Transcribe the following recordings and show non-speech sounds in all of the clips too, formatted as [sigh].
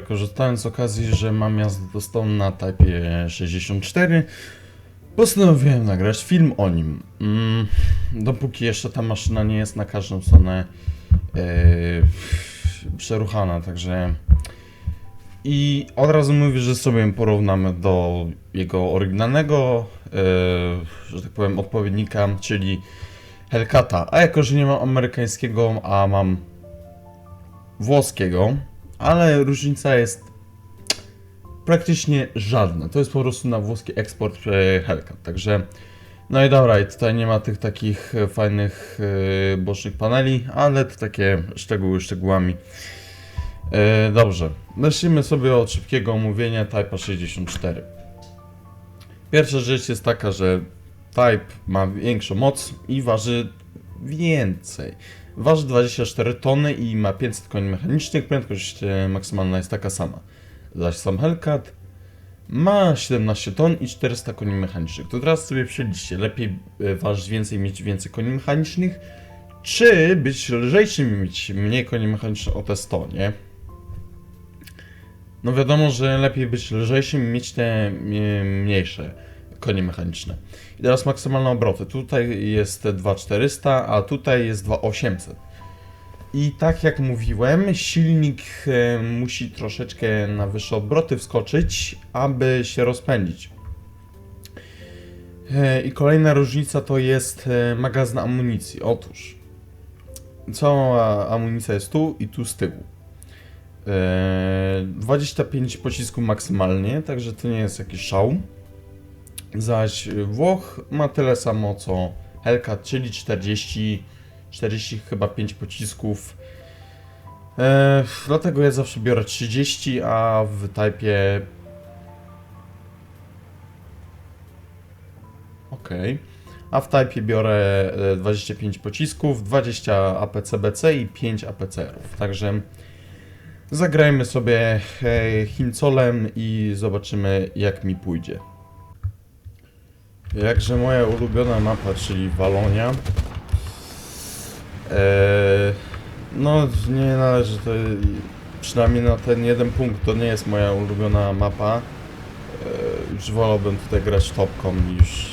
Korzystając z okazji, że mam jazdę do stołu na Type 64, postanowiłem nagrać film o nim. Mm, dopóki jeszcze ta maszyna nie jest na każdą stronę yy, przeruchana, także... I od razu mówię, że sobie porównamy do jego oryginalnego, yy, że tak powiem, odpowiednika, czyli Hellcata. A jako, że nie mam amerykańskiego, a mam włoskiego, ale różnica jest praktycznie żadna. To jest po prostu na włoski eksport e, Hellcat, także no i dobra, tutaj nie ma tych takich e, fajnych e, bocznych paneli, ale to takie szczegóły szczegółami. Dobrze, zacznijmy sobie od szybkiego omówienia Type'a 64. Pierwsza rzecz jest taka, że Type ma większą moc i waży więcej. Waży 24 tony i ma 500 koni mechanicznych, prędkość e, maksymalna jest taka sama. Zaś sam Hellcat ma 17 ton i 400 koni mechanicznych. To teraz sobie przeliczcie, lepiej e, ważyć więcej, mieć więcej koni mechanicznych, czy być lżejszym i mieć mniej koni mechanicznych o te 100, nie? No wiadomo, że lepiej być lżejszym i mieć te e, mniejsze konie mechaniczne. I teraz maksymalne obroty. Tutaj jest 2400, a tutaj jest 2800. I tak jak mówiłem, silnik e, musi troszeczkę na wyższe obroty wskoczyć, aby się rozpędzić. E, I kolejna różnica to jest e, magazyn amunicji. Otóż cała amunicja jest tu i tu z tyłu. E, 25 pocisków maksymalnie, także to nie jest jakiś szał. Zaś Włoch ma tyle samo co Hellcat, czyli 40, 40 chyba 5 pocisków. E, dlatego ja zawsze biorę 30, a w Type... Okej. A w Type biorę e, 25 pocisków, 20 APC-BC i 5 APCR-ów. Także zagrajmy sobie e, Hincolem i zobaczymy jak mi pójdzie. Jakże moja ulubiona mapa, czyli Walonia. Eee, no, nie należy to. Przynajmniej na ten jeden punkt to nie jest moja ulubiona mapa. Eee, już wolałbym tutaj grać topką niż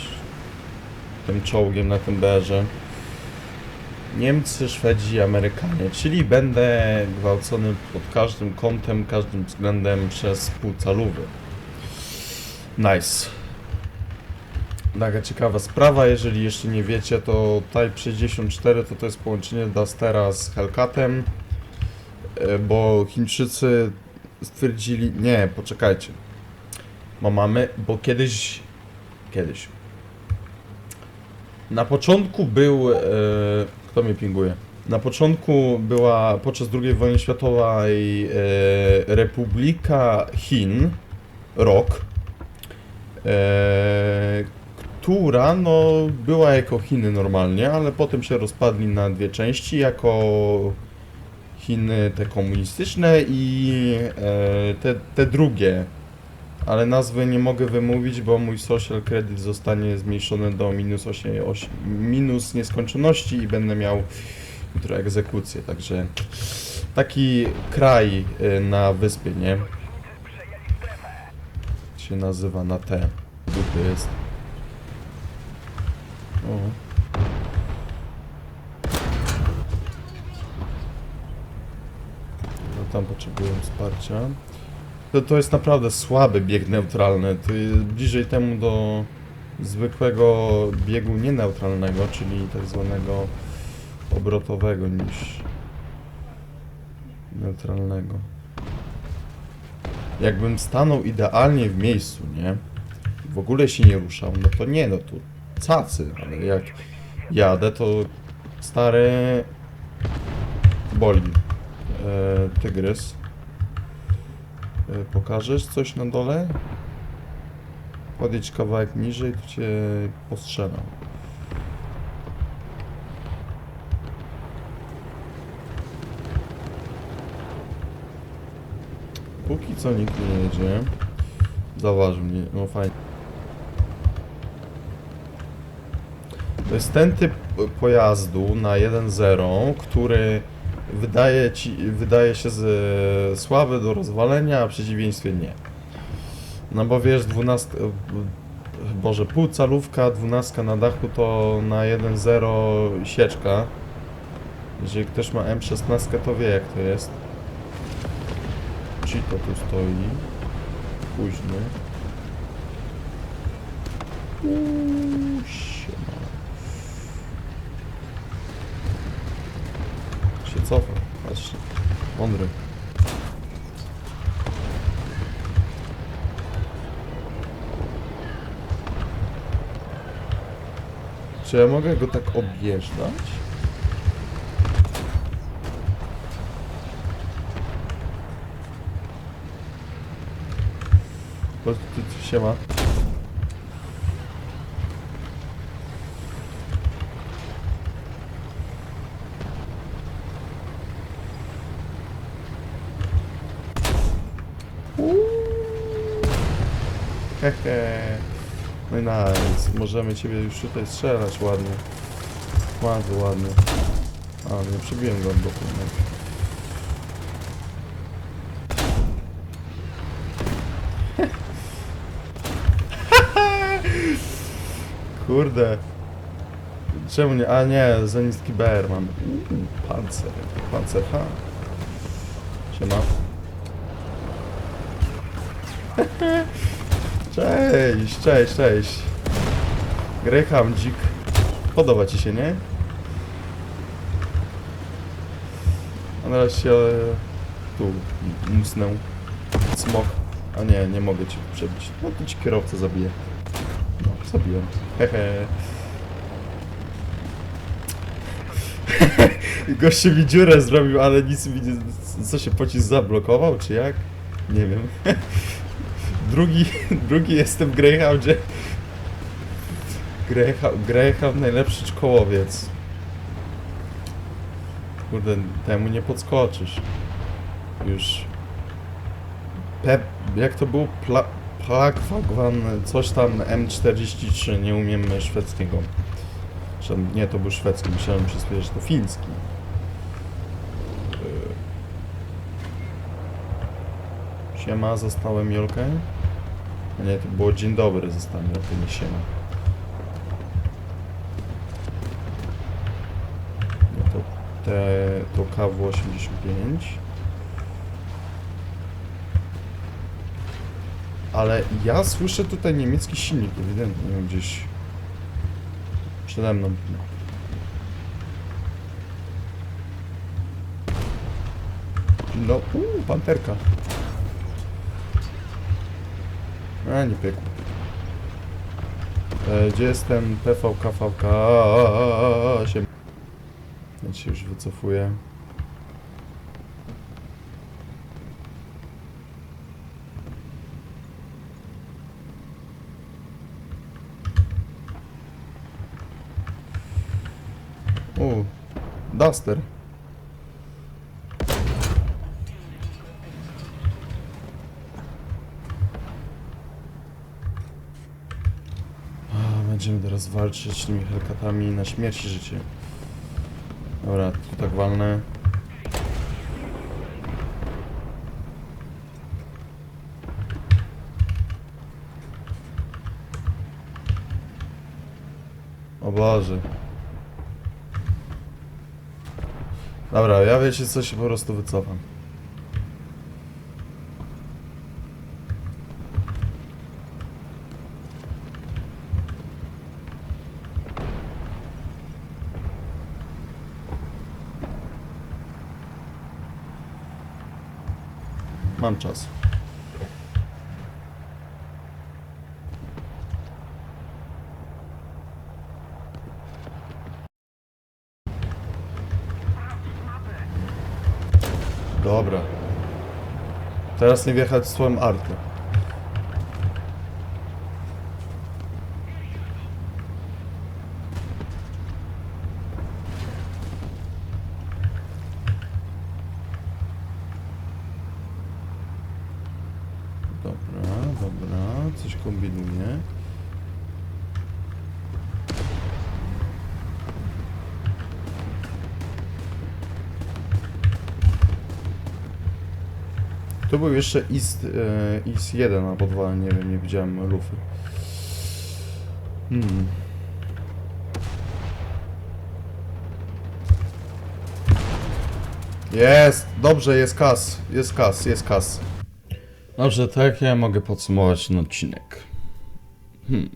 tym czołgiem na tym berze. Niemcy, Szwedzi, Amerykanie, czyli będę gwałcony pod każdym kątem, każdym względem przez półcalówy. Nice. Taka ciekawa sprawa, jeżeli jeszcze nie wiecie, to Type 64 to to jest połączenie Dustera z Hellcatem, e, bo Chińczycy stwierdzili, nie, poczekajcie, bo mamy, bo kiedyś, kiedyś, na początku był, e, kto mnie pinguje? Na początku była podczas II wojny światowej e, Republika Chin, ROK, e, która no, była jako Chiny normalnie, ale potem się rozpadli na dwie części, jako Chiny te komunistyczne i e, te, te drugie. Ale nazwy nie mogę wymówić, bo mój social credit zostanie zmniejszony do minus, 8, 8, minus nieskończoności i będę miał jutro egzekucję, także taki kraj e, na wyspie, nie? Się nazywa na T. Dupy jest. O. No tam potrzebują wsparcia. To, to jest naprawdę słaby bieg neutralny. To jest bliżej temu do zwykłego biegu nieneutralnego, czyli tak zwanego obrotowego niż neutralnego. Jakbym stanął idealnie w miejscu, nie? W ogóle się nie ruszał, no to nie, no tu cacy, ale jak jadę, to stary boli. E, tygrys. E, pokażesz coś na dole? Podjedź kawałek niżej, to cię postrzelam. Póki co nikt nie jedzie. Zauważył mnie, no fajnie. To jest ten typ pojazdu na 1.0, który wydaje, ci, wydaje się z, słaby do rozwalenia, a w przeciwieństwie nie. No bo wiesz, 12, Boże, półcalówka, 12 na dachu to na 1.0 sieczka. Jeżeli ktoś ma M16 to wie jak to jest. Cheeto tu stoi. Późny. Uuu, siema. Się cofa, patrzcie. Mądry. Czy ja mogę go tak objeżdżać? Bo tu, tu się ma. No i nice. Możemy ciebie już tutaj strzelać ładnie. Bardzo ładnie. A, nie przebiłem go od boku. No. [laughs] Kurde. Czemu nie? A nie, zenitki BR mam. Uuu, Pancer. Pancer H. Siema. [laughs] Cześć, cześć, cześć. Graham dzik. Podoba ci się, nie? A na razie się e, tu musnę. Smok. A nie, nie mogę cię przebić. No to ci kierowcę zabiję. No, zabiłem. Hehe. [laughs] Goście mi dziurę zrobił, ale nic mi nie... Co się pocisk zablokował, czy jak? Nie wiem. [laughs] Drugi, drugi jestem w Greyhoundzie. Greyhound, Greyhound najlepszy szkołowiec. Kurde, temu nie podskoczysz. Już. Jak to było? Pla, coś tam M43, nie umiem szwedzkiego. Nie, to był szwedzki, musiałem się spojrzeć, że to fiński. Siema, zostałem Jolkę. Nie, to było dzień dobry, zostałem Jolkę, nie siema. No to te, to KW85. Ale ja słyszę tutaj niemiecki silnik, ewidentnie gdzieś przede mną. No, uuu, panterka. A, nie piekło. E, gdzie jestem? PVK, VK, się... Ja się już wycofuję. U, Duster. Będziemy teraz walczyć tymi Hellcatami na śmierć i życie. Dobra, tu tak walnę. O Boże. Dobra, ja wiecie co, się po prostu wycofam. Mam czas. Dobra. Teraz nie wjechać swoją artę. kombinuje. Tu był jeszcze IS, e, IS 1 albo 2, nie wiem, nie widziałem lufy. Hmm. Jest! Dobrze, jest kas, jest kas, jest kas. Dobrze, tak ja mogę podsumować ten odcinek. Hmm.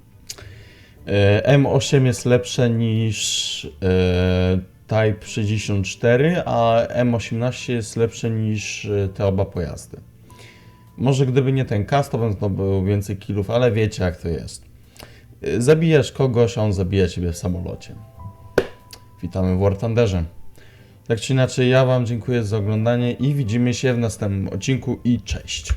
E, M8 jest lepsze niż e, Type 64, a M18 jest lepsze niż e, te oba pojazdy. Może gdyby nie ten kas, to bym zdobył więcej killów, ale wiecie jak to jest. Zabijasz kogoś, a on zabija ciebie w samolocie. Witamy w War Thunderze. Tak czy inaczej, ja wam dziękuję za oglądanie i widzimy się w następnym odcinku i cześć.